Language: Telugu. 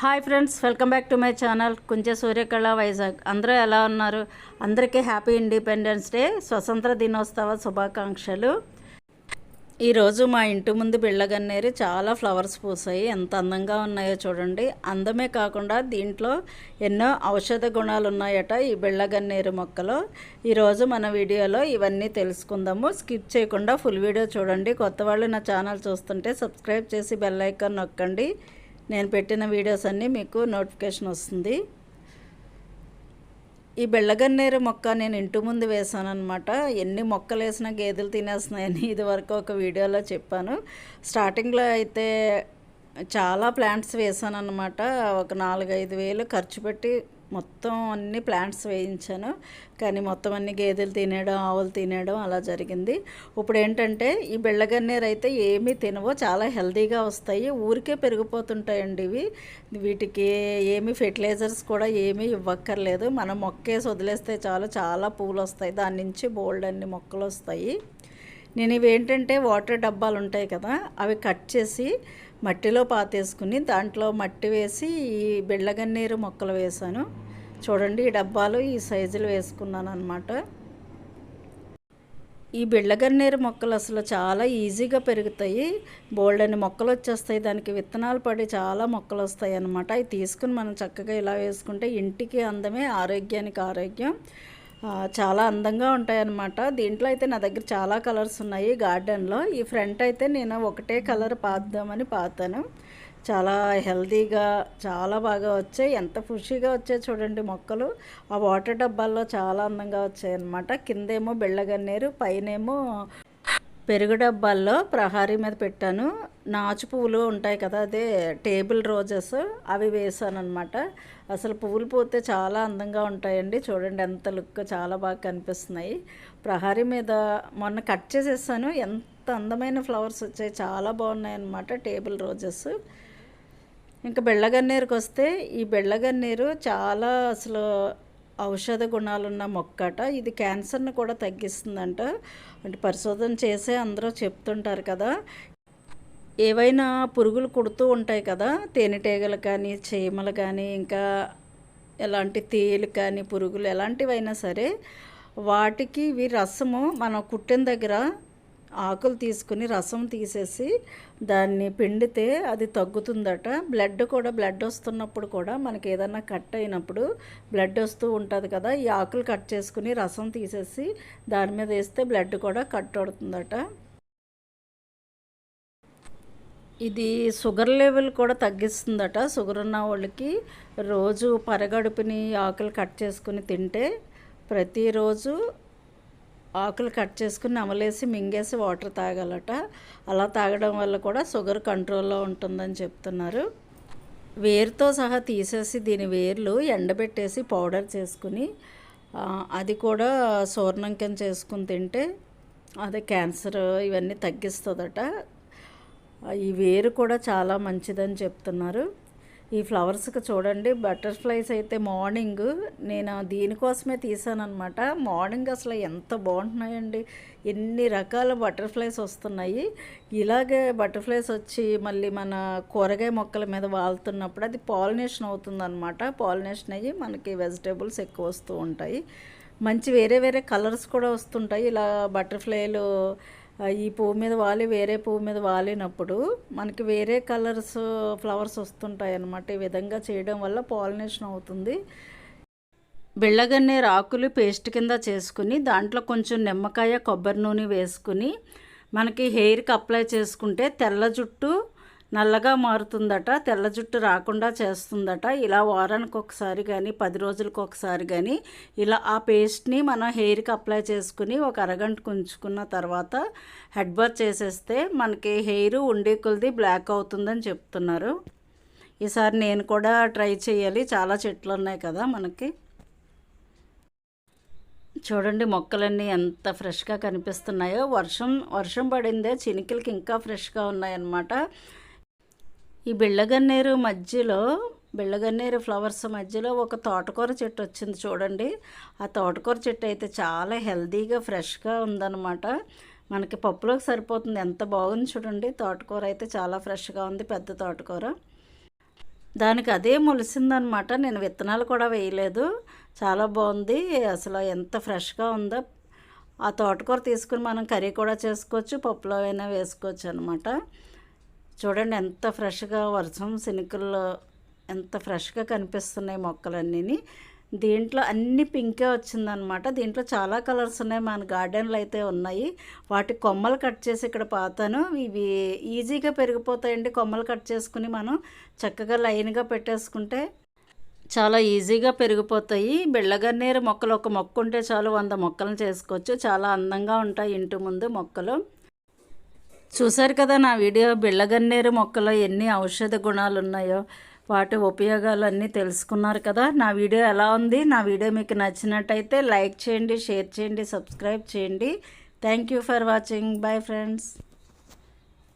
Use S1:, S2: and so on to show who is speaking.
S1: Hi friends welcome back to my channel Kunche Suryakala Vizag. అందరూ ఎలా ఉన్నారు? అందరికీ హ్యాపీ ఇండిపెండెన్స్ డే స్వతంత్ర దినోత్సవ శుభాకాంక్షలు. ఈరోజు మా ఇంటి ముందు బిళ్ళగన్నేరు చాలా ఫ్లవర్స్ పూసాయి. ఎంత అందంగా ఉన్నాయో చూడండి. అందమే కాకుండా దీంట్లో ఎన్నో ఔషధ గుణాలు ఉన్నాయట ఈ బిళ్ళగన్నేరు మొక్కలో. ఈరోజు మన వీడియోలో ఇవన్నీ తెలుసుకుందాము. స్కిప్ చేయకుండా ఫుల్ వీడియో చూడండి. కొత్త వాళ్ళు నా ఛానల్ చూస్తుంటే సబ్స్క్రైబ్ చేసి బెల్ ఐకాన్ నొక్కండి. నేను పెట్టిన వీడియోస్ అన్నీ మీకు నోటిఫికేషన్ వస్తుంది. ఈ బెళ్ళగన్నేరు మొక్క నేను ఇంటి ముందు వేసాను అనమాట ఎన్ని మొక్కలు వేసినా గేదెలు తినేస్తున్నాయని ఇది వరకు ఒక వీడియోలో చెప్పాను. స్టార్టింగ్లో అయితే చాలా ప్లాంట్స్ వేసాను అనమాట ఒక నాలుగైదు వేలు ఖర్చు పెట్టి మొత్తం అన్ని ప్లాంట్స్ వేయించాను. కానీ మొత్తం అన్ని గేదెలు తినేయడం ఆవులు తినేయడం అలా జరిగింది. ఇప్పుడు ఏంటంటే ఈ బెళ్ళగన్నేరు అయితే ఏమీ తినవో. చాలా హెల్తీగా వస్తాయి. ఊరికే పెరిగిపోతుంటాయండి ఇవి. వీటికి ఏమి ఫెర్టిలైజర్స్ కూడా ఏమీ ఇవ్వక్కర్లేదు. మనం మొక్కేసి వదిలేస్తే చాలు. చాలా పూలు వస్తాయి. దాని నుంచి బోల్డ్ అన్ని మొక్కలు వస్తాయి. నేను ఇవి ఏంటంటే వాటర్ డబ్బాలు ఉంటాయి కదా అవి కట్ చేసి మట్టిలో పాతేసుకుని దాంట్లో మట్టి వేసి ఈ బిళ్ళగన్నీరు మొక్కలు వేసాను చూడండి ఈ డబ్బాలు ఈ సైజులు వేసుకున్నాను అనమాట ఈ బిళ్ళగన్నేరు మొక్కలు అసలు చాలా ఈజీగా పెరుగుతాయి. బోల్డని మొక్కలు వచ్చేస్తాయి. దానికి విత్తనాలు పడి చాలా మొక్కలు వస్తాయి అన్నమాట అవి తీసుకుని మనం చక్కగా ఇలా వేసుకుంటే ఇంటికి అందమే ఆరోగ్యానికి ఆరోగ్యం. చాలా అందంగా ఉంటాయన్నమాట. దీంట్లో అయితే నా దగ్గర చాలా కలర్స్ ఉన్నాయి గార్డెన్లో. ఈ ఫ్రంట్ అయితే నేను ఒకటే కలర్ పాద్దామని పాతాను. చాలా హెల్తీగా చాలా బాగా వచ్చాయి. ఎంత ఖుషిగా వచ్చాయి చూడండి మొక్కలు. ఆ వాటర్ డబ్బాల్లో చాలా అందంగా వచ్చాయి అన్నమాట కిందేమో బెళ్ళగన్నేరు పైనేమో పెరుగు డబ్బాల్లో ప్రహారీ మీద పెట్టాను. నాచు పువ్వులు ఉంటాయి కదా అదే టేబుల్ రోజెస్ అవి వేసాను అనమాట అసలు పువ్వులు పోతే చాలా అందంగా ఉంటాయండి. చూడండి ఎంత లుక్ చాలా బాగా కనిపిస్తున్నాయి. ప్రహారీ మీద మొన్న కట్ చేసేసాను. ఎంత అందమైన ఫ్లవర్స్ వచ్చాయి చాలా బాగున్నాయి అన్నమాట టేబుల్ రోజెస్. ఇంకా బెళ్ళగన్నేరుకి వస్తే ఈ బెళ్ళగన్నేరు చాలా అసలు ఔషధ గుణాలున్న మొక్కట ఇది క్యాన్సర్ను కూడా తగ్గిస్తుందంట. అంటే పరిశోధన చేసే అందరూ చెప్తుంటారు కదా. ఏవైనా పురుగులు కుడుతూ ఉంటాయి కదా. తేనెటీగలు కానీ చీమలు కానీ ఇంకా ఎలాంటి తేలు కానీ పురుగులు ఎలాంటివైనా సరే వాటికి ఇవి రసము మనం కుట్టిన దగ్గర ఆకులు తీసుకుని రసం తీసేసి దాన్ని పిండితే అది తగ్గుతుందట. బ్లడ్ కూడా బ్లడ్ వస్తున్నప్పుడు కూడా మనకి ఏదన్నా కట్ అయినప్పుడు బ్లడ్ వస్తూ ఉంటుంది కదా ఈ ఆకులు కట్ చేసుకుని రసం తీసేసి దాని మీద వేస్తే బ్లడ్ కూడా కట్ అవుతుందట. ఇది షుగర్ లెవెల్ కూడా తగ్గిస్తుందట. షుగర్ ఉన్న వాళ్ళకి రోజు పరగడుపుని ఆకులు కట్ చేసుకుని తింటే ప్రతిరోజు ఆకులు కట్ చేసుకుని నమలేసి మింగేసి వాటర్ తాగాలట. అలా తాగడం వల్ల కూడా షుగర్ కంట్రోల్లో ఉంటుందని చెప్తున్నారు. వేరుతో సహా తీసేసి దీని వేర్లు ఎండబెట్టేసి పౌడర్ చేసుకుని అది కూడా సూర్ణంకం చేసుకుని తింటే అదే క్యాన్సర్ ఇవన్నీ తగ్గిస్తుందట. ఈ వేరు కూడా చాలా మంచిదని చెప్తున్నారు. ఈ ఫ్లవర్స్కి చూడండి బటర్ఫ్లైస్ అయితే మార్నింగ్ నేను దీనికోసమే తీసాను అనమాట మార్నింగ్ అసలు ఎంత బాగుంటున్నాయండి. ఎన్ని రకాల బటర్ఫ్లైస్ వస్తున్నాయి. ఇలాగే బటర్ఫ్లైస్ వచ్చి మళ్ళీ మన కూరగాయ మొక్కల మీద వాళ్తున్నప్పుడు అది పాలినేషన్ అవుతుందన్నమాట. పాలినేషన్ అయ్యి మనకి వెజిటేబుల్స్ ఎక్కువ వస్తూ ఉంటాయి. మంచి వేరే వేరే కలర్స్ కూడా వస్తుంటాయి. ఇలా బటర్ఫ్లైలు ఈ పువ్వు మీద వాలి వేరే పువ్వు మీద వాలినప్పుడు మనకి వేరే కలర్స్ ఫ్లవర్స్ వస్తుంటాయి అన్నమాట ఈ విధంగా చేయడం వల్ల పాలినేషన్ అవుతుంది. బిళ్ళగన్నే ఆకులు పేస్ట్ కింద చేసుకుని దాంట్లో కొంచెం నిమ్మకాయ కొబ్బరి నూనె వేసుకుని మనకి హెయిర్కి అప్లై చేసుకుంటే తెల్ల జుట్టు నల్లగా మారుతుందట తెల్ల జుట్టు రాకుండా చేస్తుందట. ఇలా వారానికి ఒకసారి కానీ పది రోజులకు ఒకసారి కానీ ఇలా ఆ పేస్ట్ని మనం హెయిర్కి అప్లై చేసుకుని ఒక అరగంట ఉంచుకున్న తర్వాత హెడ్ బాత్ చేసేస్తే మనకి హెయిర్ ఉండే కొలిది బ్లాక్ అవుతుందని చెప్తున్నారు. ఈసారి నేను కూడా ట్రై చేయాలి. చాలా చెట్లు ఉన్నాయి కదా మనకి. చూడండి మొక్కలన్నీ ఎంత ఫ్రెష్గా కనిపిస్తున్నాయో. వర్షం వర్షం పడిందే చినికిలకి ఇంకా ఫ్రెష్గా ఉన్నాయన్నమాట. ఈ బిళ్ళగన్నేరు మధ్యలో బిళ్ళగన్నేరు ఫ్లవర్స్ మధ్యలో ఒక తోటకూర చెట్టు వచ్చింది చూడండి. ఆ తోటకూర చెట్టు అయితే చాలా హెల్తీగా ఫ్రెష్గా ఉందన్నమాట. మనకి పప్పులోకి సరిపోతుంది. ఎంత బాగుంది చూడండి. తోటకూర అయితే చాలా ఫ్రెష్గా ఉంది పెద్ద తోటకూర. దానికి అదే మొలిసిందనమాట నేను విత్తనాలు కూడా వేయలేదు. చాలా బాగుంది. అసలు ఎంత ఫ్రెష్గా ఉందో. ఆ తోటకూర తీసుకుని మనం కర్రీ కూడా చేసుకోవచ్చు పప్పులో అయినా వేసుకోవచ్చు అనమాట చూడండి ఎంత ఫ్రెష్గా వర్షం శనికల్లో ఎంత ఫ్రెష్గా కనిపిస్తున్నాయి మొక్కలన్నీ దీంట్లో అన్ని పింకే వచ్చిందనమాట దీంట్లో చాలా కలర్స్ ఉన్నాయి. మన గార్డెన్లో అయితే ఉన్నాయి. వాటి కొమ్మలు కట్ చేసి ఇక్కడ పాతాను. ఇవి ఈజీగా పెరిగిపోతాయండి. కొమ్మలు కట్ చేసుకుని మనం చక్కగా లైన్గా పెట్టేసుకుంటే చాలా ఈజీగా పెరిగిపోతాయి. బిళ్ళగన్నేరు మొక్కలు ఒక మొక్క ఉంటే చాలు వంద మొక్కలను చేసుకోవచ్చు. చాలా అందంగా ఉంటాయి ఇంటి ముందు మొక్కలు. చూశారు కదా నా వీడియో బిళ్ళగన్నేరు మొక్కలో ఎన్ని ఔషధ గుణాలు ఉన్నాయో వాటి ఉపయోగాలు అన్నీ తెలుసుకున్నారు కదా. నా వీడియో ఎలా ఉంది? నా వీడియో మీకు నచ్చినట్టయితే లైక్ చేయండి షేర్ చేయండి సబ్స్క్రైబ్ చేయండి. Thank you for watching. Bye friends.